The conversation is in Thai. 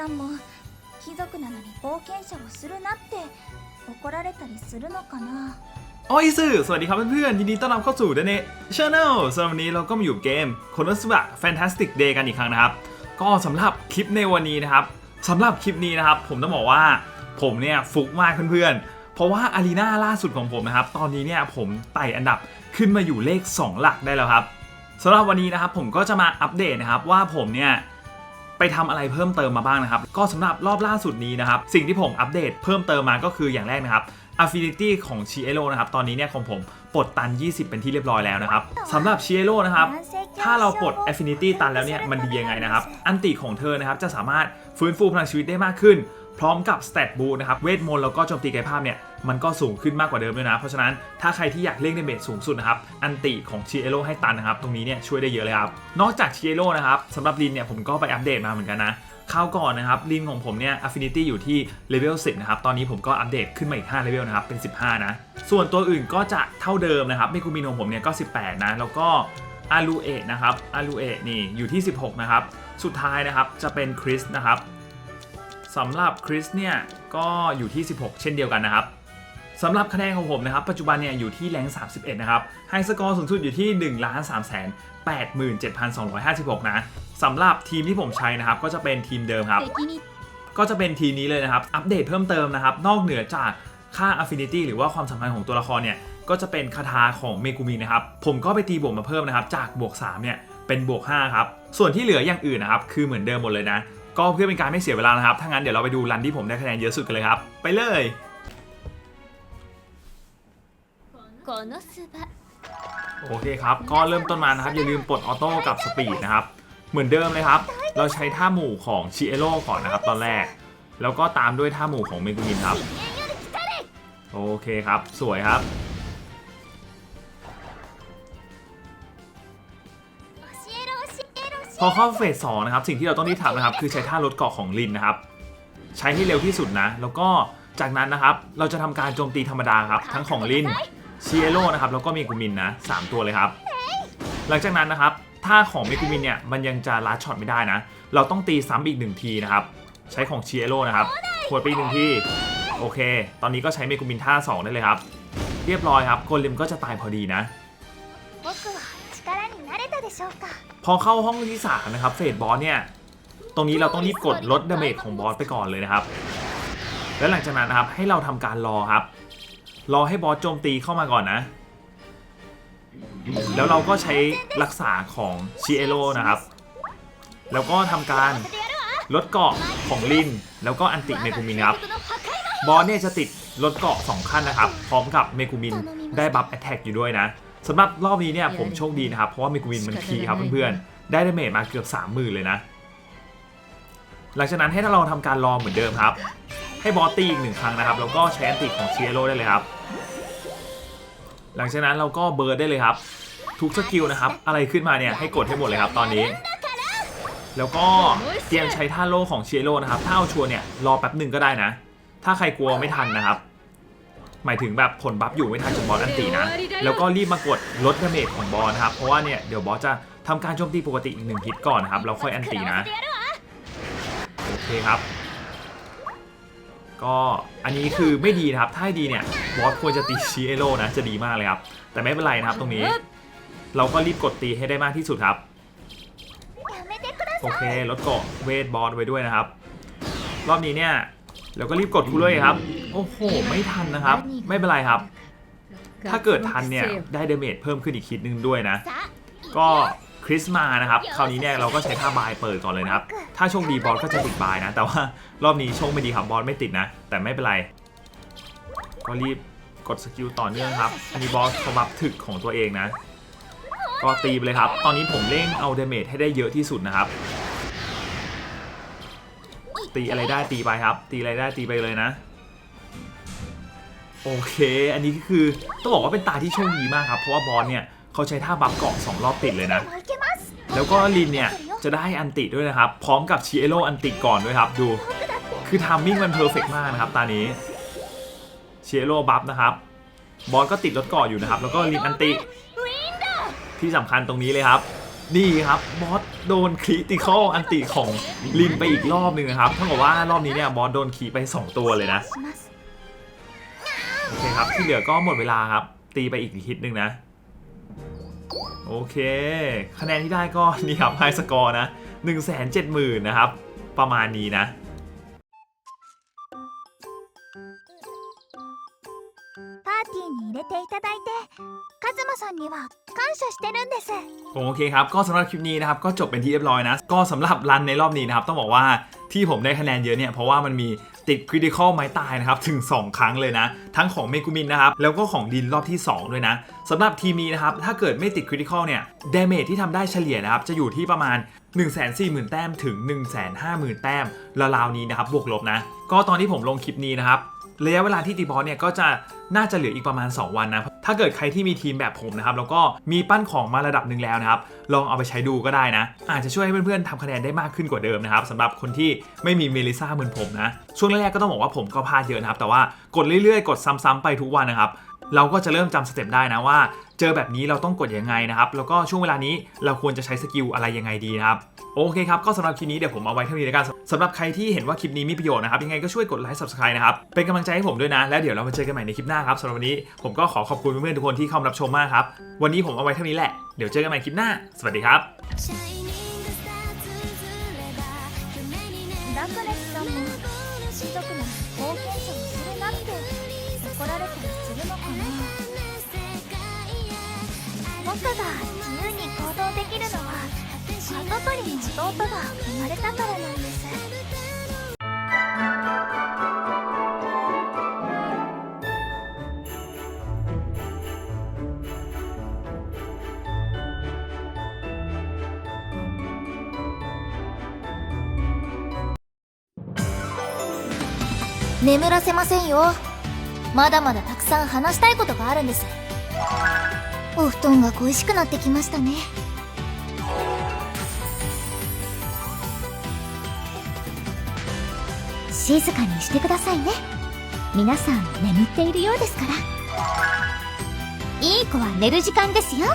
さんも貴族なのに冒険者をするなって怒られたりするのかな โอ้ยสื่อสวัสดีครับเพื่อนๆยินดีต้อนรับเข้าสู่เดเนชาแนลสำหรับวันนี้เราก็มาอยู่เกมโคโนสบะ Fantastic Day กันอีกครั้งนะครับ ก็สำหรับคลิปในวันนี้นะครับสำหรับคลิปนี้นะครับ ผมต้องบอกว่าผมเนี่ยฟุกมากเพื่อนๆ เพราะว่าอารีนาล่าสุดของผมนะครับ ตอนนี้เนี่ยผมไต่อันดับขึ้นมาอยู่เลข 2 หลักได้แล้วครับสำหรับวันนี้นะครับผมก็จะมาอัปเดตนะครับว่าผมเนี่ย ไปทำอะไรเพิ่มเติมมาบ้างนะครับ ก็สำหรับรอบล่าสุดนี้นะครับ สิ่งที่ผมอัปเดตเพิ่มเติมมาก็คืออย่างแรกนะครับ Affinity ของ c h i e l o นะครับ ตอนนี้เนี่ยของผมปลดตัน 20 เป็นที่เรียบร้อยแล้วนะครับสำหรับ c h i e l o นะครับ ถ้าเราปลด Affinity ตันแล้วเนี่ยมันดียังไงนะครับ อันติของเธอนะครับจะสามารถฟื้นฟูพลังชีวิตได้มากขึ้น พร้อมกับ Stat Boost นะครับเวทมนต์แล้วก็โจมตีกายภาพเนี่ยมันก็สูงขึ้นมากกว่าเดิมด้วยนะ เพราะฉะนั้นถ้าใครที่อยากเล่นในเบสสูงสุดนะครับ อันติของ c h i e l o ให้ตันนะครับ ตรงนี้เนี่ยช่วยได้เยอะเลยครับ นอกจาก c h i e l o นะครับสำหรับลินเนี่ยผมก็ไปอัปเดตมาเหมือนกันนะคราวก่อนนะครับลินของผมเนี่ย Affinity อยู่ที่เลเวล10 นะครับ ตอนนี้ผมก็อัปเดตขึ้นมาอีก 5 เลเวลนะครับ เป็น 15 นะ ส่วนตัวอื่นก็จะเท่าเดิมนะครับเมกูมินของผมเนี่ยก็ 18 นะ แล้วก็อารูเอะนะครับอารูเอะนี่อยู่ที่ 16 นะครับ สุดท้ายนะครับจะเป็นคริสนะครับ สำหรับคริสเนี่ยก็อยู่ที่ 16 เช่นเดียวกันนะครับสำหรับคะแนนของผมนะครับ ปัจจุบันเนี่ยอยู่ที่แรง 31 นะครับไฮสกอร์สูงสุดอยู่ที่ 1 3 8 7 2 5 6 นะสำหรับทีมที่ผมใช้นะครับ ก็จะเป็นทีมเดิมครับ ก็จะเป็นทีมนี้เลยนะครับ อัปเดตเพิ่มเติมนะครับ นอกเหนือจากค่า Affinity หรือว่าความสัมพันธ์ของตัวละครเนี่ย ก็จะเป็นคาถาของเมกุมินะครับ ผมก็ไปตีบวกมาเพิ่มนะครับ จากบวก 3 เนี่ย เป็นบวก 5 ครับ ส่วนที่เหลืออย่างอื่นนะครับ คือเหมือนเดิมหมดเลยนะ ก็เพื่อเป็นการไม่เสียเวลานะครับ ถ้างั้นเดี๋ยวเราไปดูรันที่ผมได้คะแนนเยอะสุดกันเลยครับ ไปเลย โอเคครับ ก็เริ่มต้นมานะครับ อย่าลืมปลดออโต้กับสปีดนะครับ เหมือนเดิมเลยครับ เราใช้ท่าหมู่ของชิเอโร่ก่อนนะครับ ตอนแรก แล้วก็ตามด้วยท่าหมู่ของเมกุมินครับ โอเคครับ สวยครับ พอเข้าเฟสสองนะครับสิ่งที่เราต้องรีบทำนะครับ คือใช้ท่าลดเกาะของลินนะครับ ใช้ให้เร็วที่สุดนะ แล้วก็จากนั้นนะครับ เราจะทำการโจมตีธรรมดาครับ ทั้งของลินเชิเอโร่นะครับ แล้วก็เมกุมินนะสามตัวเลยครับ หลังจากนั้นนะครับท่าของเมกุมินเนี่ยมันยังจะลัดช็อตไม่ได้นะ เราต้องตีซ้ำอีกหนึ่งทีนะครับ ใช้ของเชิเอโร่นะครับขวไปอีกหนึ่งทีโอเค ตอนนี้ก็ใช้เมกุมินท่า 2 ได้เลยครับ เรียบร้อยครับโกเลมก็จะตายพอดีนะ พอเข้าห้องที่3นะครับเฟสบอสเนี่ย ตรงนี้เราต้องรีบกดลดดาเมจของบอสไปก่อนเลยนะครับ แล้วหลังจากนั้นนะครับให้เราทำการรอครับ รอให้บอสโจมตีเข้ามาก่อนนะ แล้วเราก็ใช้รักษาของชิเอโ o นะครับ แล้วก็ทำการลดเกาะของลิน แล้วก็อันติเมกุมินครับ บอสเนี่ยจะติดลดเกาะ2ขั้นนะครับ พร้อมกับเมกุมินได้บัฟแอตแทกอยู่ด้วยนะ สำหรับรอบนี้เนี่ยผมโชคดีนะครับ เพราะว่าเมกุมินมันคีย์ครับเพื่อนๆ ได้ดาเมจมาเกือบ 30,000 เลยนะ หลังจากนั้นให้เราทำการรอเหมือนเดิมครับ ให้บอสตีอีกหนึ่งครั้งนะครับ แล้วก็ใช้อันติของเชียโรได้เลยครับ หลังจากนั้นเราก็เบิร์ดได้เลยครับ ทุกสกิลนะครับ อะไรขึ้นมาเนี่ยให้กดให้หมดเลยครับตอนนี้ แล้วก็เตรียมใช้ท่าโล่ของเชียโรนะครับ ถ้าเอาชัวร์เนี่ยรอแป๊บหนึ่งก็ได้นะ ถ้าใครกลัวไม่ทันนะครับ หมายถึงแบบผลบัฟอยู่ไม่ทันของบอลอันตีนะ แล้วก็รีบมากดลดดาเมจของบอลนะครับ เพราะว่าเนี่ยเดี๋ยวบอสจะทำการโจมตีปกติอีกหนึ่งฮิตก่อนนะครับ เราค่อยอันตีนะ โอเคครับ ก็อันนี้คือไม่ดีนะครับ ถ้าดีเนี่ยบอสควรจะตีชีเอโร่นะ จะดีมากเลยครับ แต่ไม่เป็นไรนะครับตรงนี้ เราก็รีบกดตีให้ได้มากที่สุดครับ โอเคลดเกาะเวทบอสไว้ด้วยนะครับ รอบนี้เนี่ย เราก็รีบกดคูเลยครับ โอ้โห ไม่ทันนะครับ ไม่เป็นไรครับ ถ้าเกิดทันเนี่ย ได้เดเมจเพิ่มขึ้นอีกคิดนึงด้วยนะ ก็คริสมานะครับ คราวนี้เนี่ยเราก็ใช้ท่าบายเปิดก่อนเลยนะครับ ถ้าโชคดีบอสก็จะติดบายนะ แต่ว่ารอบนี้โชคไม่ดีครับบอสไม่ติดนะ แต่ไม่เป็นไร ก็รีบกดสกิลต่อเนื่องครับอันนี้บอสเขาบัฟถึกของตัวเองนะ ก็ตีไปเลยครับ ตอนนี้ผมเร่งเอาเดเมจให้ได้เยอะที่สุดนะครับ ตีอะไรได้ตีไปครับ ตีอะไรได้ตีไปเลยนะ โอเค อันนี้ก็คือต้องบอกว่าเป็นตาที่โชคดีมากครับ เพราะว่าบอลเนี่ยเขาใช้ท่าบัฟเกาะสองรอบติดเลยนะ แล้วก็ลินเนี่ยจะได้อันติด้วยนะครับ พร้อมกับชีเอโลอันติก่อนด้วยครับ ดู คือทามมิ่งมันเพอร์เฟกมากนะครับตานี้ชีเอโลบัฟนะครับ บอลก็ติดรถเกาะอยู่นะครับ แล้วก็ลินอันติที่สำคัญตรงนี้เลยครับ นี่ครับบอสโดนคริติคอลอันติของลินไปอีกรอบหนึ่งครับเท่ากับว่ารอบนี้เนี่ยบอสโดนขีไป 2 ตัวเลยนะ โอเคครับ ที่เหลือก็หมดเวลาครับ ตีไปอีกฮิตหนึ่งนะ โอเค คะแนนที่ได้ก็นี่ครับไฮสกอร์นะ 1 7 0 0 0 0นะครับ ประมาณนี้นะ パーティーに入れていただいてカズマさんには感謝してるんです โอเคครับ ก็สำหรับคลิปนี้นะครับ ก็จบเป็นที่เรียบร้อยนะ ก็สำหรับรันในรอบนี้นะครับ ต้องบอกว่าที่ผมได้คะแนนเยอะเนี่ย เพราะว่ามันมีติดคริติคอลไม้ตายนะครับ ถึง 2 ครั้งเลยนะ ทั้งของเมกุมินนะครับ แล้วก็ของดินรอบที่ 2 ด้วยนะสำหรับทีมนี้นะครับ ถ้าเกิดไม่ติดคริติคอลเนี่ยเดเมจที่ทำได้เฉลี่ยนะครับ จะอยู่ที่ประมาณ 1 4 0 0 0 0 แต้มถึง 1 5 0 0 0 0 แต้มราวๆนี้นะครับ บวกลบนะ ก็ตอนที่ผมลงคลิปนี้นะครับ ระยะเวลาที่ตีบอสเนี่ยก็จะน่าจะเหลืออีกประมาณ 2 วันนะ ถ้าเกิดใครที่มีทีมแบบผมนะครับ แล้วก็มีปั้นของมาระดับหนึ่งแล้วนะครับ ลองเอาไปใช้ดูก็ได้นะ อาจจะช่วยให้เพื่อนๆทำคะแนนได้มากขึ้นกว่าเดิมนะครับสำหรับคนที่ไม่มีเมลิซ่าเหมือนผมนะ ช่วงแรกๆก็ต้องบอกว่าผมก็พลาดเยอะนะครับ แต่ว่ากดเรื่อยๆ กดซ้ำๆไปทุกวันนะครับ เราก็จะเริ่มจำสเต็ปได้นะว่า เจอแบบนี้เราต้องกดยังไงนะครับ แล้วก็ช่วงเวลานี้เราควรจะใช้สกิลอะไรยังไงดีนะครับ โอเคครับ ก็สำหรับคลิปนี้เดี๋ยวผมเอาไว้เท่านี้แล้วกันสำหรับใครที่เห็นว่าคลิปนี้มีประโยชน์นะครับ ยังไงก็ช่วยกดไลค์ subscribe นะครับ เป็นกำลังใจให้ผมด้วยนะ แล้วเดี๋ยวเรามาเจอกันใหม่ในคลิปหน้าครับสำหรับวันนี้ผมก็ขอขอบคุณเพื่อนๆทุกคนที่เข้ามารับชมมากครับ วันนี้ผมเอาไว้เท่านี้แหละ เดี๋ยวเจอกันใหม่คลิปหน้า สวัสดีครับ シャイニングスターズれば夢にねラクレスさんも貴族なのに冒険者をするなって 怒られたりするのかな僕が自由に行動できるのは跡取りの弟が生まれたからなんです眠らせませんよ。まだまだたくさん話したいことがあるんです。お布団が恋しくなってきましたね。静かにしてくださいね。皆さん眠っているようですから。いい子は寝る時間ですよ。